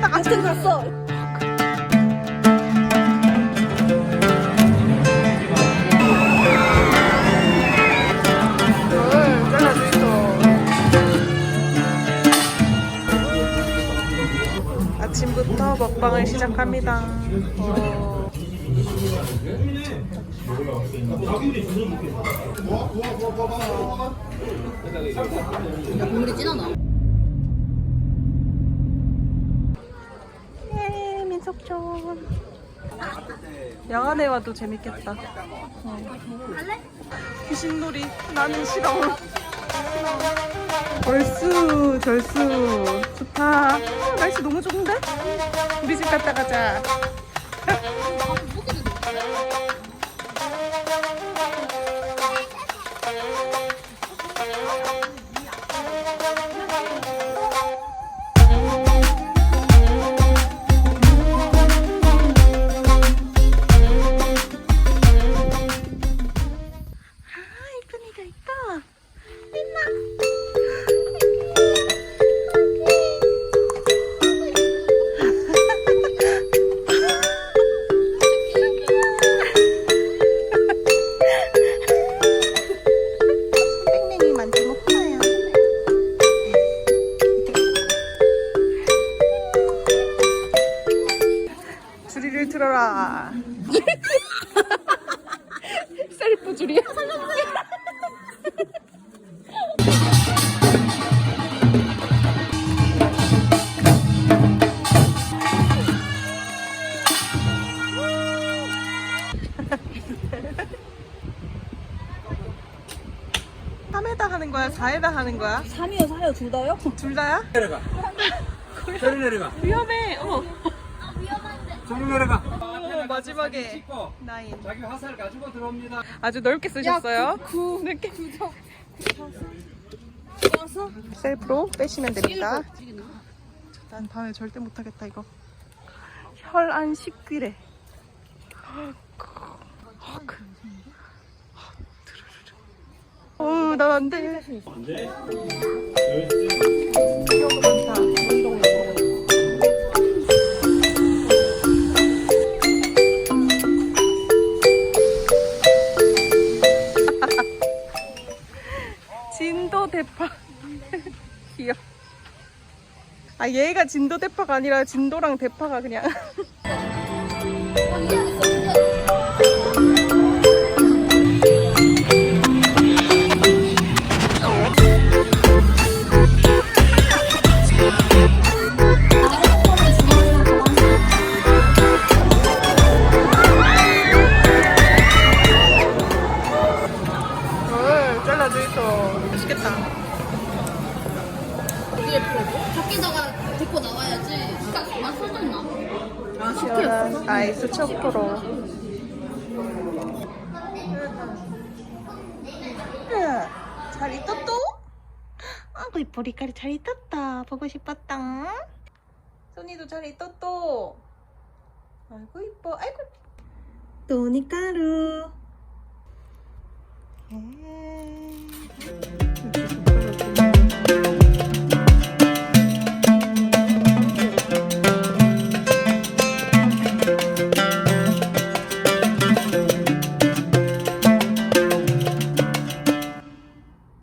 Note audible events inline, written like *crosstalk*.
갔어? 뭘 잘라줘 있어. 아침부터 먹방을 시작합니다. 어, 국물이 진하나? 예, 민속촌. 야간에 와도 재밌겠다. 어. 귀신놀이 나는 싫어. 절수 절수 좋다. 어, 날씨 너무 좋은데? 우리 집 갔다 가자. *laughs* 줄이를 틀어라. *laughs* 셀프 줄이야? 삼에다 하는 거야? 4에다 하는 거야? 3이요 4요 둘 다요? 둘 다야? 내려가. *laughs* 저리 내려가. 위험해. 어. 저리 내려가. 어, 마지막에 찍고 나인. 자기 화살 가지고 들어옵니다. 아주 넓게 쓰셨어요. 구 넓게. *laughs* 와서 셀프로 빼시면 됩니다. 난 다음에 절대 못하겠다 이거. 혈안 식귀래. 어우 난안 돼. 이거 진도 대파. *laughs* 귀여워. 아 얘가 진도 대파가 아니라 진도랑 대파가 그냥. *laughs* 맛있겠다. 어디에 풀어줘? 밖에다가 데리고 나와야지 맛 사줬나? 아 시원한 아이스 초코로. 잘? 아이고 이뻐 리카리 잘 있었다. 보고 싶었다. 소니도 잘 있었또. 아이고 이뻐. 아이고. 또니까루.